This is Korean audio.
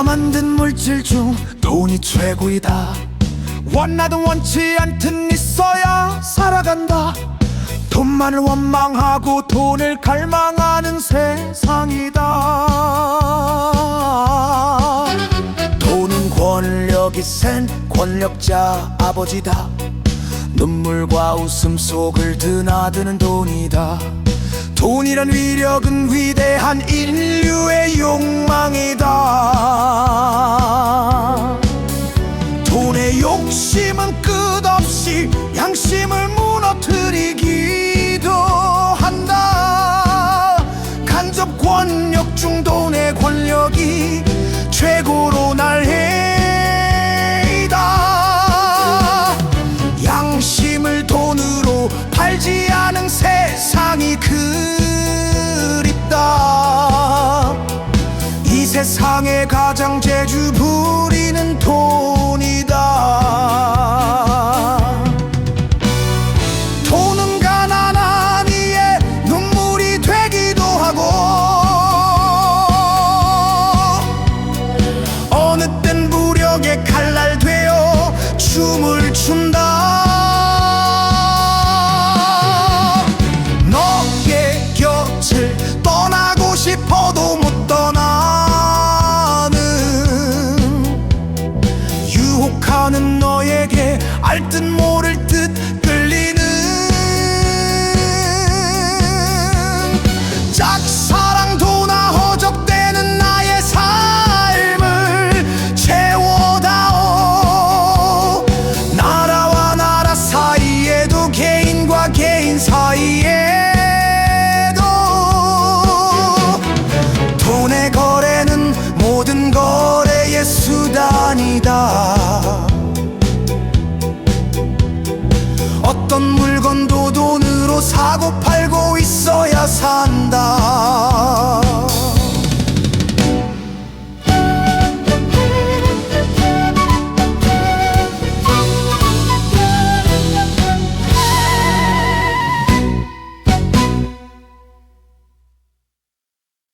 누가 만든 물질 중 돈이 최고이다. 원하든 원치 않든 있어야 살아간다. 돈만을 원망하고 돈을 갈망하는 세상이다. 돈은 권력이 센 권력자 아버지다. 눈물과 웃음 속을 드나드는 돈이다. 돈이란 위력은 위대한 인류의 욕망 욕심은 끝없이 양심을 무너뜨리기도 한다. 간접 권력 중 돈의 권력이 최고로 날 해이다. 양심을 돈으로 팔지 않은 세상이 그립다. 이 세상에 가장 재주 부리는 돈 알듯 모를 듯 끌리는 짝사랑도 나 허적대는 나의 삶을 채워다오. 나라와 나라 사이에도 개인과 개인 사이에도 돈의 거래는 모든 거래의 수단이다 어떤 물건도 돈으로 사고 팔고 있어야 산다